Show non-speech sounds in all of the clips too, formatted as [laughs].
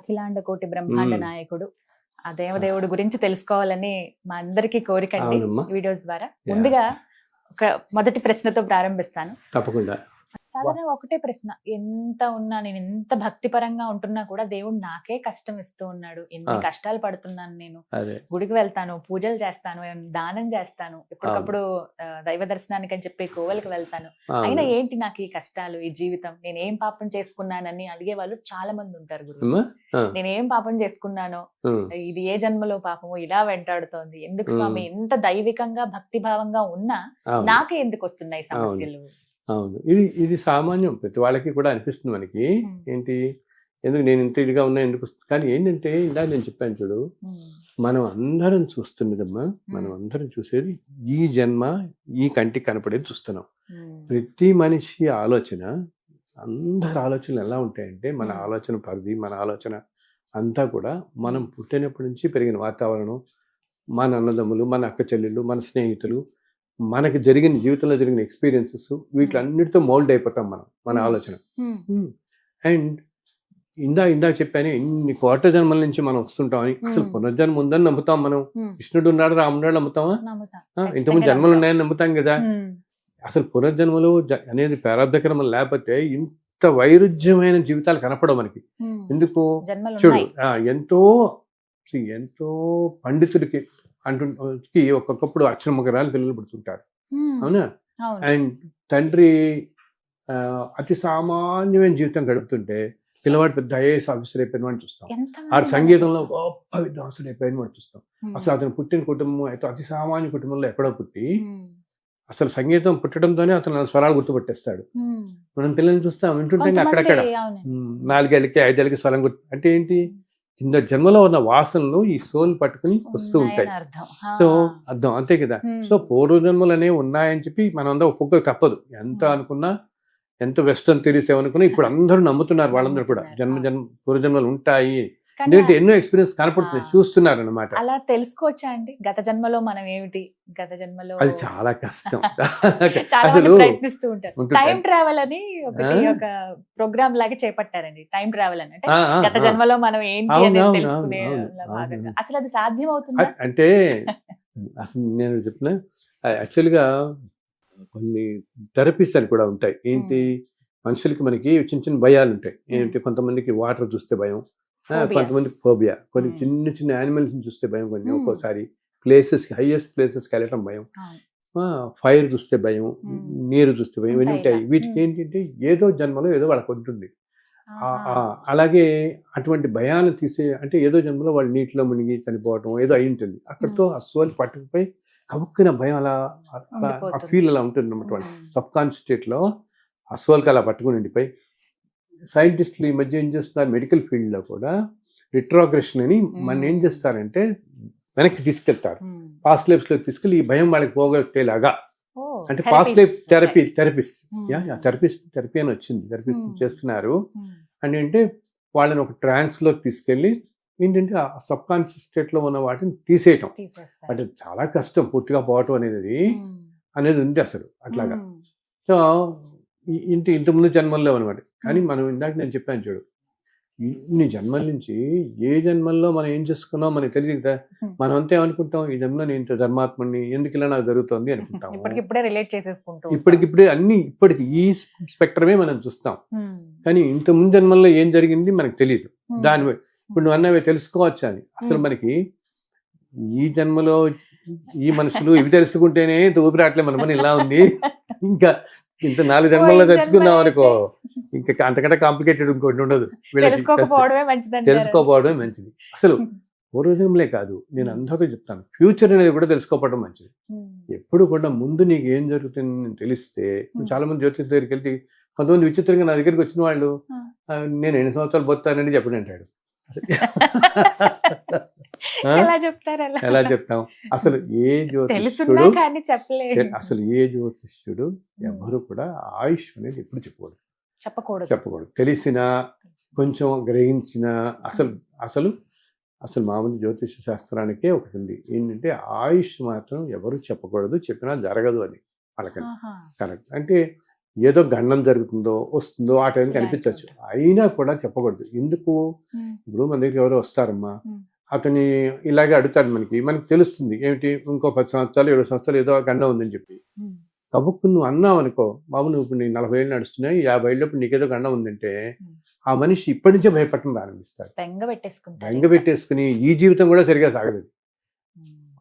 అఖిలాండ కోటి బ్రహ్మాండ. నాయకుడు ఆ దేవదేవుడి గురించి తెలుసుకోవాలని మా అందరికీ కోరిక అండి అవునమ్మా. వీడియోస్ ద్వారా. ముందుగా ఒక మొదటి ప్రశ్నతో ప్రారంభిస్తాను తప్పకుండా సాధారణంగా ఒకటే ప్రశ్న. ఎంత ఉన్నా నేను ఎంత భక్తిపరంగా ఉంటున్నా కూడా దేవుడు నాకే కష్టం ఇస్తూ ఉన్నాడు. ఎన్ని. కష్టాలు పడుతున్నాను నేను. గుడికి వెళ్తాను పూజలు చేస్తాను దానం చేస్తాను ఎప్పటికప్పుడు దైవ దర్శనానికి అని చెప్పి కోవెలకి వెళ్తాను. అయినా ఏంటి నాకు ఈ కష్టాలు ఈ జీవితం? నేను ఏం పాపం చేసుకున్నానని అడిగే వాళ్ళు చాలా మంది ఉంటారు గురు నేను ఏం పాపం చేసుకున్నానో ఇది ఏ జన్మలో పాపము ఇలా వెంటాడుతోంది. ఎందుకు స్వామి. ఎంత దైవికంగా భక్తి భావంగా ఉన్నా. నాకే ఎందుకు వస్తున్నాయి సమస్యలు? అవును ఇది ఇది సామాన్యం ప్రతి వాళ్ళకి కూడా అనిపిస్తుంది మనకి. ఏంటి ఎందుకు నేను ఇంత ఇదిగా ఉన్నా ఎందుకు? కానీ ఏంటంటే ఇందాక నేను చెప్పాను చూడు. మనం అందరం చూస్తున్నదమ్మా మనం అందరం చూసేది ఈ జన్మ ఈ కంటికి కనపడేది చూస్తున్నాం. ప్రతి మనిషి ఆలోచన అందరి ఆలోచనలు ఎలా ఉంటాయంటే మన. ఆలోచన పరిధి మన ఆలోచన అంతా కూడా మనం పుట్టినప్పటి నుంచి పెరిగిన వాతావరణం మన అన్నదమ్ములు మన అక్క చెల్లెళ్ళు మన స్నేహితులు మనకి జరిగిన జీవితంలో జరిగిన ఎక్స్పీరియన్సెస్ వీటిలన్నిటితో మౌల్డ్ అయిపోతాం మనం మన Hmm. ఆలోచన. అండ్ ఇందా ఇందా చెప్పాను ఇన్ని కోట జన్మల నుంచి మనం వస్తుంటాం అని అసలు Hmm. పునర్జన్మ ఉందని నమ్ముతాం మనం. కృష్ణుడు ఉన్నాడు రాముడు నమ్ముతామా ఇంతకుముందు జన్మలు. ఉన్నాయని నమ్ముతాం కదా. అసలు పునర్జన్మలు అనేది ప్రారంభక్రమం లేకపోతే ఇంత వైరుధ్యమైన జీవితాలు కనపడవు మనకి. ఎందుకు చూడు ఎంతో ఎంతో పండితుడికి అంటు కి ఒక్కొక్కప్పుడు అక్షర మగరాలు పిల్లలు పుడుతుంటారు. అవునా? అండ్ తండ్రి ఆ, అతి సామాన్యమైన జీవితం గడుపుతుంటే పిల్లవాడు పెద్ద ఐఏఎస్ ఆఫీసర్ అయిపోయిన వాడిని చూస్తాం. ఆడు సంగీతంలో గొప్ప విద్వాంసుడు అయిపోయిన వాడిని చూస్తాం. అసలు అతను పుట్టిన కుటుంబం అయితే అతి సామాన్య కుటుంబంలో ఎక్కడో పుట్టి. అసలు సంగీతం పుట్టడంతోనే అతను స్వరాలు గుర్తుపట్టేస్తాడు. మనం పిల్లల్ని చూస్తాం వింటుంటే అక్కడక్కడ. నాలుగేళ్ళకి ఐదేళ్ళకి స్వరం గుర్తు అంటే ఏంటి? కింద జన్మలో ఉన్న వాసనలు ఈ సోల్ పట్టుకుని వస్తూ ఉంటాయి సో. అర్థం అంతే కదా. సో పూర్వజన్మలు అనేవి ఉన్నాయని చెప్పి మనం అందరూ ఒక్కొక్క తప్పదు ఎంత. అనుకున్నా ఎంత వెస్టర్న్ థిరీస్ ఏమనుకున్నా ఇప్పుడు [laughs] అందరూ నమ్ముతున్నారు వాళ్ళందరూ కూడా జన్మ. జన్మ పూర్వజన్మలు ఉంటాయి ఎందుకంటే ఎన్నో ఎక్స్పీరియన్స్ కనపడుతున్నాయి ఆ. చూస్తున్నారు అనమాట అలా తెలుసుకోవచ్చా అండి? గత జన్మలో మనం ఏమిటి? గత జన్మలో అది చాలా కష్టం. [laughs] అసలు ప్రయత్నిస్తూ ఉంటారు. టైం ట్రావెల్ అని ఒకటి? ఒక ప్రోగ్రామ్ లాగా చేపట్టారండి. టైం ట్రావెల్ అని. అంటే గత. జన్మలో మనం ఏంటి అనేది అవును, తెలుసుకునే. అసలు అది సాధ్యం అవుతుందా అంటే అసలు నేను చెప్పిన యాక్చువల్గా కొన్ని థెరపీస్ అని కూడా ఉంటాయి. ఏంటి? మనుషులకి మనకి చిన్న చిన్న భయాలు ఉంటాయి ఏంటి? కొంతమందికి వాటర్ చూస్తే భయం. కొంతమందికి ఫోబియా కొన్ని. చిన్న చిన్న యానిమల్స్ చూస్తే భయం కొన్ని. ఒక్కోసారి ప్లేసెస్ హైయెస్ట్ ప్లేసెస్కి వెళ్ళటం భయం. ఫైర్ చూస్తే భయం. నీరు చూస్తే భయం ఇవన్నీ ఉంటాయి. వీటికి. ఏంటంటే ఏదో జన్మలో ఏదో వాళ్ళకి ఉంటుంది అలాగే అటువంటి భయాలు తీసే అంటే ఏదో జన్మలో వాళ్ళు నీటిలో మునిగి చనిపోవటం ఏదో అయి ఉంటుంది అక్కడితో ఆ సోల్ పట్టుకుపోయి కబుక్కున భయం అలా ఆ. ఫీల్ అలా ఉంటుంది అన్నమాట వాళ్ళు. సబ్ కాన్షియస్ స్టేట్లో ఆ సోల్కి అలా పట్టుకుని ఉండిపోయి సైంటిస్టులు ఈ మధ్య ఏం చేస్తున్నారు మెడికల్ ఫీల్డ్లో కూడా రిట్రోగ్రెషన్ అని మన ఏం. చేస్తారంటే వెనక్కి తీసుకెళ్తారు. పాస్ట్ లైఫ్స్లో తీసుకెళ్ళి ఈ భయం వాళ్ళకి పోగొట్టేలాగా అంటే past life therapy. Therapist. Yeah therapist therapy అని వచ్చింది థెరపిస్ట్. చేస్తున్నారు. అని అంటే వాళ్ళని ఒక ట్రాన్స్లో తీసుకెళ్ళి ఏంటంటే ఆ సబ్ కాన్షియస్ స్టేట్లో ఉన్న వాటిని తీసేయటం. అంటే చాలా కష్టం పూర్తిగా పోవటం అనేది. అనేది ఉంది అసలు అట్లాగా. సో ఇంటి ఇంతకుముందు జన్మల్లో అనమాట కానీ. మనం ఇందాక నేను చెప్పాను చూడు ఇన్ని జన్మల నుంచి ఏ జన్మల్లో మనం ఏం చేసుకున్నాం మనకి తెలియదు కదా. మనం అంతే అనుకుంటాం ఈ జన్మలో నేను ఇంత ధర్మాత్మని ఎందుకు ఇలా నాకు జరుగుతుంది అనుకుంటాం ఇప్పటికిప్పుడే రిలేట్ చేసేసుకుంటూ. ఇప్పటికిప్పుడే అన్ని ఇప్పటికి ఈ స్పెక్ట్రమే మనం చూస్తాం. కానీ ఇంత ముందు జన్మల్లో ఏం జరిగింది మనకు తెలియదు. దాని ఇప్పుడు నువ్వు అన్నవి తెలుసుకోవచ్చు అని అసలు. మనకి ఈ జన్మలో ఈ మనుషులు ఇవి తెలుసుకుంటేనే ఊపిరాట్లే మన పని ఇలా ఉంది [laughs] ఇంకా ఇంత నాలుగు జన్మల్లో తెచ్చుకున్నాం అనుకో. ఇంకా అంతకంటే కాంప్లికేటెడ్ ఇంకోటి ఉండదు. తెలుసుకోకపోవడమే మంచిది. అసలు [laughs] పూర్వజన్మలే కాదు. నేను అందరితో చెప్తాను. ఫ్యూచర్ అనేది కూడా తెలుసుకోవడం మంచిది. ఎప్పుడు కూడా ముందు నీకు ఏం జరుగుతుంది తెలిస్తే Hmm. చాలా మంది జ్యోతిష్ దగ్గరికి వెళ్తే కొంతమంది విచిత్రంగా నా దగ్గరికి వచ్చిన వాళ్ళు Hmm. "ఆ, నేను ఎన్ని సంవత్సరాలు పోతానని చెప్పండి అంటాడు? [laughs] ఎలా చెప్తారు ఎలా చెప్తాం? అసలు ఏ జ్యోతిష్యుడు అసలు ఏ జ్యోతిష్యుడు ఎవరు కూడా ఆయుష్ అనేది ఎప్పుడు చెప్పకూడదు. చెప్పకూడదు. చెప్పకూడదు. తెలిసిన కొంచెం గ్రహించిన అసలు అసలు అసలు మామూలు జ్యోతిష శాస్త్రానికే ఒకటి ఉంది. ఏంటంటే ఆయుష్ మాత్రం ఎవరు చెప్పకూడదు చెప్పినా జరగదు అని వాళ్ళకి ఆహా. కరెక్ట్. అంటే ఏదో గండం జరుగుతుందో వస్తుందో ఆ టైంకి అనిపించవచ్చు అయినా కూడా చెప్పకూడదు. ఎందుకు? ఇప్పుడు మన దగ్గర ఎవరో వస్తారమ్మా. అతని ఇలాగే అడుగుతాడు మనకి. మనకి తెలుస్తుంది. ఏమిటి? ఇంకో పది సంవత్సరాలు ఏడు సంవత్సరాలు ఏదో గండం ఉందని చెప్పి. కబుక్కు నువ్వు అన్నావు అనుకో బాబు నువ్వు ఇప్పుడు నీకు నలభై ఏళ్ళు నడుస్తున్నాయి యాభై ఏళ్ళప్పుడు నీకేదో గండం ఉందంటే. ఆ మనిషి ఇప్పటి నుంచే భయపడటం ప్రారంభిస్తాడు. బెంగ పెట్టేసుకుని ఈ జీవితం కూడా సరిగా సాగదు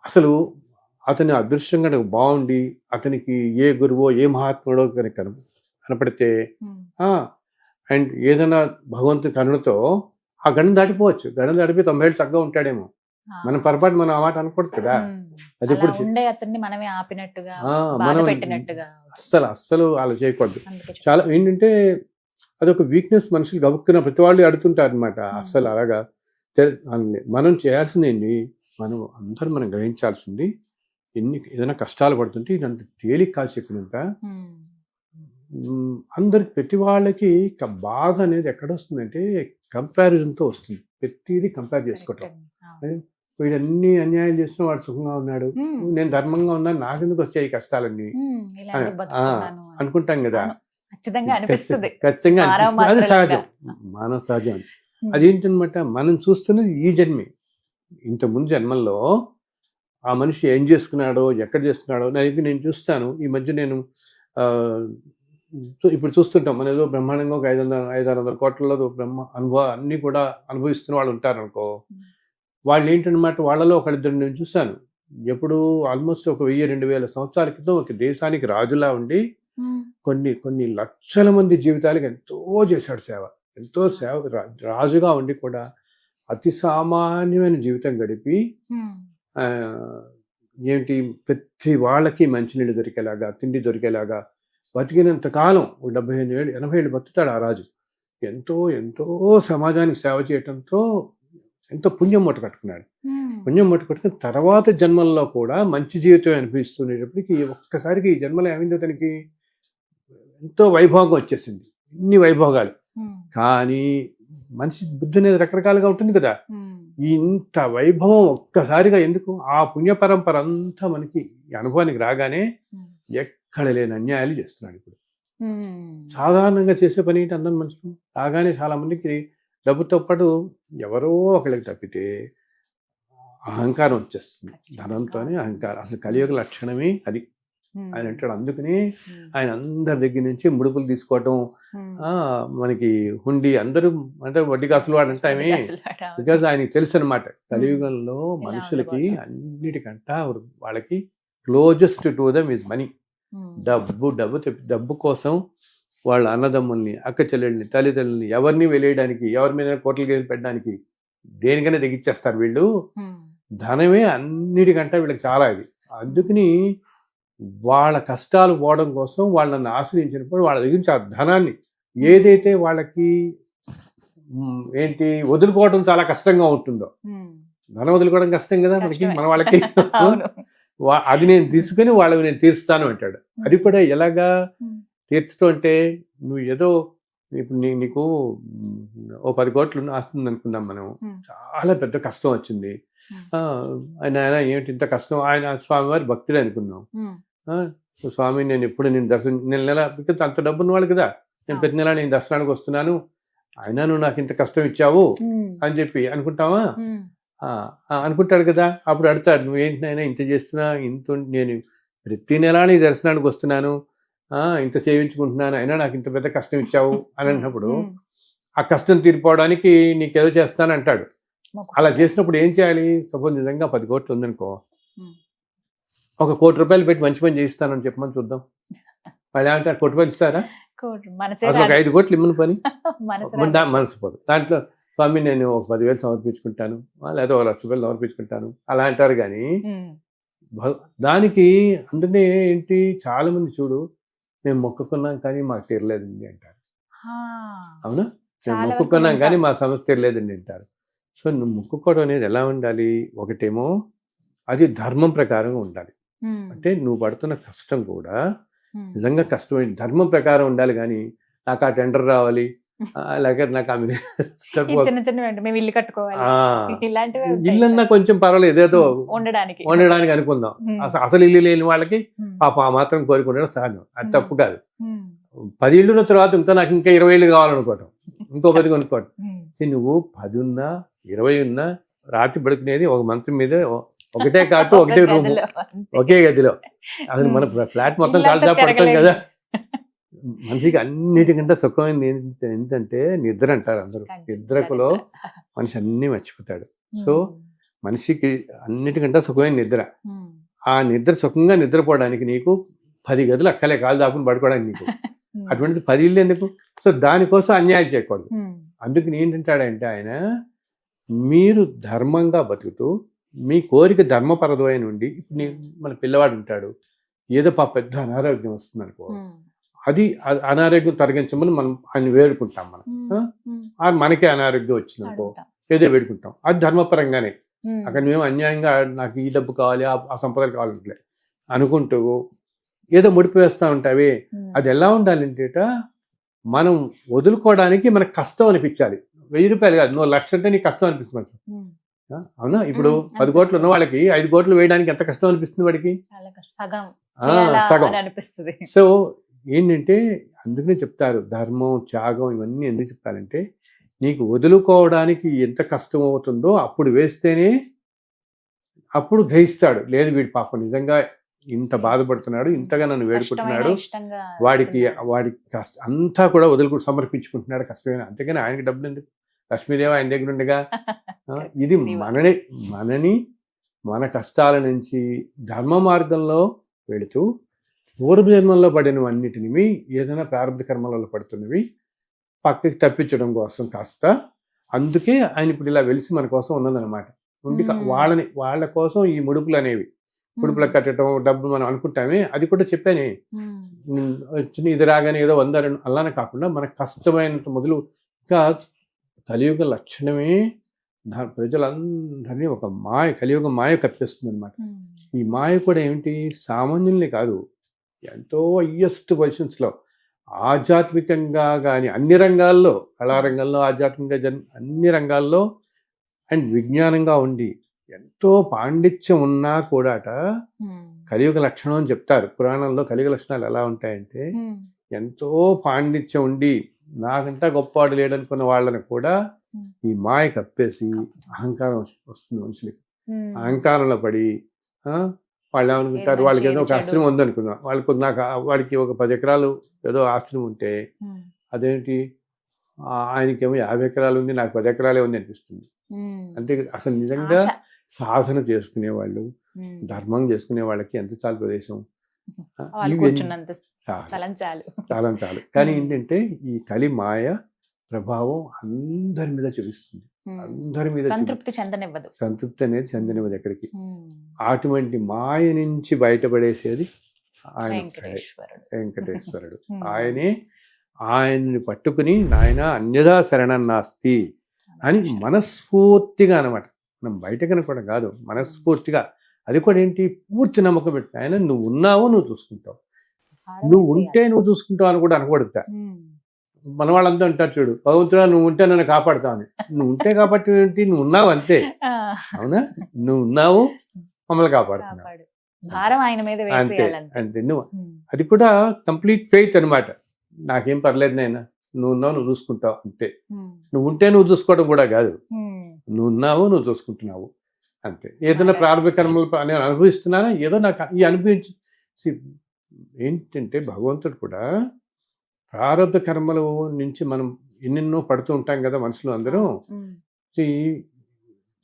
అసలు అతని అదృష్టం కనుక బాగుండి అతనికి ఏ గురువో ఏ మహాత్ముడో కనుక కన- కనపడితే అండ్ ఏదైనా భగవంతుని కరుణతో ఆ గండం దాటిపోవచ్చు. గండం దాటిపోయి తొంభై ఏళ్ళు చక్కగా ఉంటాడేమో. మన పొరపాటు మనం ఆ మాట అనకూడదు కదా. అది అతన్ని మనమే ఆపినట్టుగా మనం పెట్టినట్టుగా. అస్సలు అస్సలు అలా చేయకూడదు. చాలా ఏంటంటే అదొక వీక్నెస్ మనుషులు గబుక్కున్న ప్రతి వాళ్ళు అడుగుతుంటారు అనమాట అస్సలు అలాగా. మనం చేయాల్సింది ఏంటి మనం అందరూ మనం గ్రహించాల్సింది ఎన్ని ఏదైనా కష్టాలు పడుతుంటే ఇదంత తేలిక మ్, అందరికి ప్రతి వాళ్ళకి బాధ అనేది ఎక్కడ వస్తుందంటే కంపారిజన్తో వస్తుంది. ప్రతిదీ కంపేర్ చేసుకోవటం. వీడు అన్ని అన్యాయం చేసిన వాడు సుఖంగా ఉన్నాడు. నేను ధర్మంగా ఉన్నాను నాకెందుకు వచ్చాయి కష్టాలన్నీ. అనుకుంటాం కదా. ఖచ్చితంగా. అది. సహజం. మానవ సహజం. అదేంటనమాట మనం చూస్తున్నది ఈ జన్మే. ఇంత ముందు జన్మల్లో ఆ మనిషి ఏం చేసుకున్నాడో ఎక్కడ చేసుకున్నాడో నేను నేను చూస్తాను. ఈ మధ్య నేను చూ- ఇప్పుడు చూస్తుంటాం మన ఏదో బ్రహ్మాండంగా ఒక ఐదు వందల ఐదు ఆరు వందల కోట్లలో బ్రహ్మ అనుభవ అన్ని కూడా అనుభవిస్తున్న వాళ్ళు ఉంటారు అనుకో వాళ్ళు ఏంటనమాట వాళ్ళలో ఒకళ్ళిద్దరు నేను చూశాను. ఎప్పుడు ఆల్మోస్ట్ ఒక వెయ్యి రెండు వేల సంవత్సరాల క్రితం ఒక దేశానికి రాజులా ఉండి కొన్ని కొన్ని లక్షల మంది జీవితాలకు ఎంతో చేశాడు సేవ. ఎంతో సేవ రా- రాజుగా ఉండి కూడా అతి సామాన్యమైన జీవితం గడిపి ఏంటి ప్రతి వాళ్ళకి మంచినీళ్ళు దొరికేలాగా తిండి దొరికేలాగా బతికినంత కాలం డెబ్బై ఎనిమిది ఏళ్ళు ఎనభై ఏళ్ళు బతుకుతాడు ఆ రాజు. ఎంతో ఎంతో సమాజానికి సేవ చేయటంతో ఎంతో పుణ్యం మూట కట్టుకున్నాడు. పుణ్యం మూట కట్టుకుని తర్వాత జన్మల్లో కూడా మంచి జీవితం అనిపిస్తుండేటప్పటికి ఒక్కసారికి ఈ జన్మలో ఏమైందో తనకి ఎంతో వైభోగం వచ్చేసింది. ఇన్ని వైభోగాలు. కానీ మనిషి బుద్ధి అనేది రకరకాలుగా ఉంటుంది కదా. ఇంత వైభవం ఒక్కసారిగా ఎందుకు? ఆ పుణ్య పరంపర అంతా మనకి ఈ అనుభవానికి రాగానే లేని అన్యాయాలు చేస్తున్నాడు ఇప్పుడు. సాధారణంగా చేసే పని ఏంటి అందరం మనుషులు రాగానే చాలా మందికి డబ్బుతో పాటు ఎవరో ఒకళ్ళకి తప్పితే అహంకారం వచ్చేస్తుంది. ధనంతోనే అహంకారం. అసలు కలియుగ లక్షణమే అది. ఆయన అంటాడు అందుకని ఆయన అందరి దగ్గర నుంచి ముడుపులు తీసుకోవటం మనకి హుండి అందరూ అంటే వడ్డీ కాసులు వాడు అంటామే అసలు వాడు అవును. బికాజ్ ఆయనకి తెలుసు అనమాట కలియుగంలో మనుషులకి. అన్నిటికంట వాళ్ళకి closest to them is money. డబ్బు డబ్బు డబ్బు కోసం వాళ్ళ అన్నదమ్ముల్ని అక్క చెల్లెళ్ళని తల్లిదండ్రులని ఎవరిని వెలేయడానికి ఎవరి మీద కోట్ల గేలు పెట్టడానికి దేనికైనా తెగిచ్చేస్తారు వీళ్ళు. ధనమే అన్నిటికంటే వీళ్ళకి చాలా ఇది. అందుకని వాళ్ళ కష్టాలు పోవడం కోసం వాళ్ళని ఆశ్రయించినప్పుడు వాళ్ళ దగ్గర నుంచి ఆ ధనాన్ని ఏదైతే వాళ్ళకి ఏంటి వదులుకోవడం చాలా కష్టంగా ఉంటుందో. ధనం వదులుకోవడం కష్టం కదా మనకి. మన వాళ్ళకి. [laughs] అది నేను తీసుకుని వాళ్ళవి నేను తీరుస్తాను అంటాడు. అది కూడా ఎలాగా తీర్చడం అంటే నువ్వు ఏదో ఇప్పుడు నీ నీకు ఓ పది కోట్లు వస్తుంది అనుకుందాం మనం చాలా పెద్ద కష్టం వచ్చింది. ఆయన ఆయన ఏమిటి ఇంత కష్టం? ఆయన స్వామివారి భక్తుడే అనుకున్నాం. స్వామి నేను ఎప్పుడు నేను దర్శనం నెల నెల అంత డబ్బు ఉన్నవాళ్ళు కదా. నేను ప్రతి నెల నేను దర్శనానికి వస్తున్నాను. అయినా నువ్వు నాకు ఇంత కష్టం ఇచ్చావు అని చెప్పి అనుకుంటావా? అనుకుంటాడు కదా. అప్పుడు అడుగుతాడు నువ్వేంటి నాయనా ఇంత చేస్తున్నా? ఇంత నేను ప్రతి నెల నీ దర్శనానికి వస్తున్నాను. ఆ, ఇంత సేవించుకుంటున్నాను. అయినా నాకు ఇంత పెద్ద కష్టం ఇచ్చావు అని అన్నప్పుడు ఆ కష్టం తీరిపోవడానికి నీకేదో చేస్తాను అంటాడు. అలా చేసినప్పుడు ఏం చేయాలి? సపోజ్ నిజంగా పది కోట్లు ఉందనుకో. ఒక కోటి రూపాయలు పెట్టి మంచి పని చేయిస్తానని చెప్పమని చూద్దాం. వాళ్ళు ఏమంటారు కోటి రూపాయలు ఇస్తారా? అసలు ఒక. ఐదు కోట్లు ఇమ్మని పని. [laughs] మనసు పోదు. దాంట్లో స్వామి నేను ఒక పదివేలు సమర్పించుకుంటాను. లేదా ఒక లక్ష రూపాయలు సమర్పించుకుంటాను. అలా అంటారు కానీ దానికి అందునే ఏంటి చాలా మంది చూడు మేము మొక్కుకున్నాం కానీ మాకు తీరలేదండి అంటారు. అవునా? మేము మొక్కుకున్నాం కానీ. మా సమస్య తీరలేదండి అంటారు. సో నువ్వు మొక్కుకోవడం అనేది ఎలా ఉండాలి? ఒకటేమో అది ధర్మం ప్రకారంగా ఉండాలి. అంటే నువ్వు పడుతున్న కష్టం కూడా నిజంగా కష్టమైన ధర్మం ప్రకారం ఉండాలి కానీ నాకు ఆ టెండర్ రావాలి. లేకపోతే నాకు ఆమె ఈ చిన్న చిన్న వెంట మేము ఇల్లు కట్టుకోవాలి. ఇలాంటివి సార్. కొంచెం పర్వాలేదు ఏదో ఉండడానికి. ఉండడానికి అనుకుందాం. ఉమ్, అస- అసలు ఇల్లు లేని వాళ్ళకి పాప ఆ మాత్రం కోరుకుంటే సహజం అది. తప్పు కాదు. పది ఇళ్ళు ఉన్న తర్వాత ఇంకా నాకు ఇంకా ఇరవై ఇళ్ళు కావాలనుకోవటం. ఇంకో పది కొనుక్కోవటం. See, నువ్వు పది ఉన్నా ఇరవై ఉన్నా రాత్రి పడుకునేది ఒక మంచం మీద ఒకటే కాటు [laughs] ఒక ఒకటే రూమ్. ఒకే గదిలో. అసలు మన ఫ్లాట్ మొత్తం కాల్చా పడతాం. కదా. మనిషికి అన్నిటికంటే సుఖమైనది ఏంటంటే నిద్ర అంటారు అందరూ నిద్రకులో నిద్ర. మనిషి అన్ని మర్చిపోతాడు సో. మనిషికి అన్నిటికంటే సుఖమైన నిద్ర. ఆ నిద్ర సుఖంగా నిద్రపోవడానికి నీకు పది గదులు అక్కలే కాలు దాపుని పడుకోవడానికి నీకు. అటువంటిది పది ఇల్లు ఎందుకు సో దానికోసం అన్యాయం చేయకూడదు ఉమ్. అందుకని ఏంటంటాడంటే ఆయన మీరు ధర్మంగా బతుకుతూ మీ కోరిక ధర్మపరదమైన ఉండి ఇప్పుడు నీ మన పిల్లవాడు ఉంటాడు ఏదో పా పెద్ద అనారోగ్యం వస్తుంది అనుకో. అది అనారోగ్యం తొలగించమని మనం ఆయన వేడుకుంటాం మనం. మనకే అనారోగ్యం వచ్చింది అనుకో అడుగుతాం. ఏదో వేడుకుంటాం. అది ధర్మపరంగానే. అక్కడ మేము అన్యాయంగా నాకు ఈ డబ్బు కావాలి ఆ సంపదలు కావాలంటే అనుకుంటూ ఏదో ముడిపి వేస్తూ ఉంటావి. అది ఎలా ఉండాలంటేట మనం వదులుకోవడానికి మనకు కష్టం అనిపించాలి. వెయ్యి రూపాయలు కాదు నువ్వు లక్ష అంటే నీకు కష్టం అనిపిస్తుంది? అవునా? ఇప్పుడు. పది కోట్లు ఉన్న వాళ్ళకి ఐదు కోట్లు వేయడానికి ఎంత కష్టం అనిపిస్తుంది వాడికి. సగం సో ఏంటంటే అందుకనే చెప్తారు ధర్మం త్యాగం ఇవన్నీ ఎందుకు చెప్తారంటే నీకు వదులుకోవడానికి ఎంత కష్టం అవుతుందో అప్పుడు వేస్తేనే అప్పుడు గ్రహిస్తాడు లేదు వీడి పాపం నిజంగా ఇంత బాధపడుతున్నాడు ఇంతగా నన్ను వేడుకుంటున్నాడు వాడికి. వాడికి కష్ట- అంతా కూడా వదులుకు సమర్పించుకుంటున్నాడు కష్టమైన అంతేగాని ఆయనకి డబ్బులు ఎందుకు లక్ష్మీదేవి ఆయన దగ్గర ఉండగా [laughs] ఇది. మనని మనని మన కష్టాల నుంచి ధర్మ మార్గంలో వెళుతూ పూర్వజన్మంలో పడినవన్నిటిని ఏదైనా ప్రారంభ కర్మలలో పడుతున్నవి పక్కకి తప్పించడం కోసం కాస్త. అందుకే ఆయన ఇప్పుడు ఇలా వెలిసి మన కోసం ఉన్నదన్నమాట. ఉండి. వాళ్ళని వాళ్ళ కోసం ఈ ముడుపులు అనేవి. ముడుపులకు కట్టడం డబ్బులు మనం అనుకుంటామే అది కూడా చెప్పానే. వచ్చిన ఇది రాగానే ఏదో వంద రెండు అలానే కాకుండా మన కష్టమైనంత మొదలు. ఇంకా కలియుగ లక్షణమే ప్రజలందరినీ ఒక మాయ కలియుగ మాయ కప్పిస్తుంది అనమాట. ఈ మాయ కూడా ఏమిటి? సామాన్యుల్ని కాదు. ఎంతో హయ్యెస్ట్ పొజిషన్స్లో ఆధ్యాత్మికంగా కానీ అన్ని రంగాల్లో కళారంగంలో ఆధ్యాత్మిక జన్ అన్ని రంగాల్లో అండ్ విజ్ఞానంగా ఉండి ఎంతో పాండిత్యం ఉన్నా కూడాట. కలియుగ లక్షణం అని చెప్తారు పురాణంలో కలియుగ లక్షణాలు ఎలా ఉంటాయంటే. ఎంతో పాండిత్యం ఉండి నాకంటా గొప్పవాడు లేడనుకున్న వాళ్ళని కూడా. ఈ మాయ కప్పేసి అహంకారం వస్తుంది మనుషులకి. అహంకారంలో పడి వాళ్ళు ఏమనుకుంటారు వాళ్ళకి ఏదో ఒక ఆశ్రమం ఉందనుకుందాం వాళ్ళకి నాకు వాడికి ఒక పది ఎకరాలు ఏదో ఆశ్రమం ఉంటే. అదేంటి ఆయనకేమో యాభై ఎకరాలు ఉంది నాకు పది ఎకరాలే ఉంది అనిపిస్తుంది. అంతే అసలు నిజంగా. సాధన చేసుకునే వాళ్ళు. ధర్మం చేసుకునే వాళ్ళకి ఎంత చాలు ప్రదేశం [laughs] చాలు. చాలు కానీ. ఏంటంటే ఈ కలి మాయ ప్రభావం అందరి మీద చూపిస్తుంది. అందరి మీద సంతృప్తి చెందనివ్వదు. సంతృప్తి అనేది చెందనివ్వదు ఎక్కడికి. అటువంటి మాయ నుంచి బయటపడేసేది ఆయన. వెంకటేశ్వరుడు. [laughs] ఆయనే ఆయన్ని పట్టుకుని నాయన అన్యదా శరణం నాస్తి అని మనస్ఫూర్తిగా అనమాట మనం బయట కనుకోవడం కాదు మనస్ఫూర్తిగా. అది కూడా ఏంటి? పూర్తి నమ్మకం పెట్టిన ఆయన నువ్వు ఉన్నావు నువ్వు చూసుకుంటావు. నువ్వు ఉంటే నువ్వు చూసుకుంటావు అని కూడా అనకూడదు. మన వాళ్ళంతా అంటారు చూడు. భగవంతుడా నువ్వు ఉంటే నన్ను కాపాడుతావు అని. నువ్వు ఉంటే కాబట్టి ఏంటి? నువ్వు ఉన్నావు అంతే. అవునా? నువ్వు ఉన్నావు మమ్మల్ని కాపాడుతున్నావు. కాపాడు. భారం ఆయన మీద అంతే అంతే. నువ్వు. అది కూడా కంప్లీట్ ఫెయిత్ అన్నమాట. నాకేం పర్లేదు నాయనా. నువ్వు ఉన్నావు నువ్వు చూసుకుంటావు అంతే. నువ్వు ఉంటే నువ్వు చూసుకోవడం కూడా కాదు. నువ్వు ఉన్నావు నువ్వు చూసుకుంటున్నావు అంతే. ఏదైనా. ప్రారంభ కర్మలు నేను అనుభవిస్తున్నానా? ఏదో నాకు ఈ అనుభవించి ఏంటంటే భగవంతుడు కూడా ప్రారంభ కర్మల నుంచి మనం ఎన్నెన్నో పడుతూ ఉంటాం కదా మనుషులు అందరూ.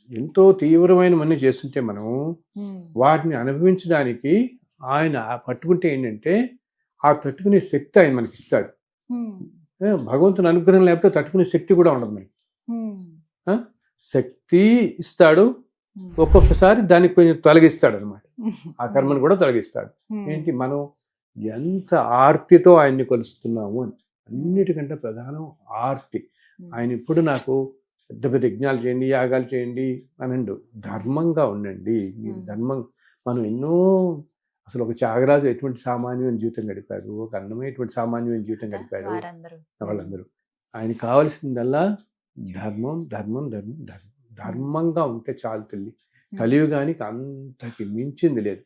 ఎంతో తీవ్రమైన మన్ని చేస్తుంటే మనం. వాటిని అనుభవించడానికి ఆయన ఆ పట్టుకుంటే ఏంటంటే ఆ తట్టుకునే శక్తి ఆయన మనకి ఇస్తాడు. భగవంతుని అనుగ్రహం లేకపోతే తట్టుకునే శక్తి కూడా ఉండదు మనకి. శక్తి ఇస్తాడు. ఒక్కొక్కసారి దానికి కొంచెం తొలగిస్తాడు అనమాట ఆ కర్మను కూడా తొలగిస్తాడు. ఏంటి? మనం ఎంత ఆర్తితో ఆయన్ని కొలుస్తున్నాము అని. అన్నిటికంటే ప్రధానం ఆర్తి. ఆయన ఇప్పుడు నాకు పెద్ద పెద్ద యజ్ఞాలు చేయండి యాగాలు చేయండి అనండు. ధర్మంగా ఉండండి. మీరు మ్మ్. ధర్మం మనం ఎన్నో అసలు ఒక త్యాగరాజు ఎటువంటి సామాన్యమైన జీవితం గడిపాడు? ఒక అన్నమే ఎటువంటి సామాన్యమైన జీవితం గడిపాడు? వాళ్ళందరూ. ఆయన కావాల్సిందల్లా ధర్మం ధర్మం ధర్మం ధర్మం. ధర్మంగా ఉంటే చాలు తల్లి. కలియుగానికి అంతకి మించింది లేదు.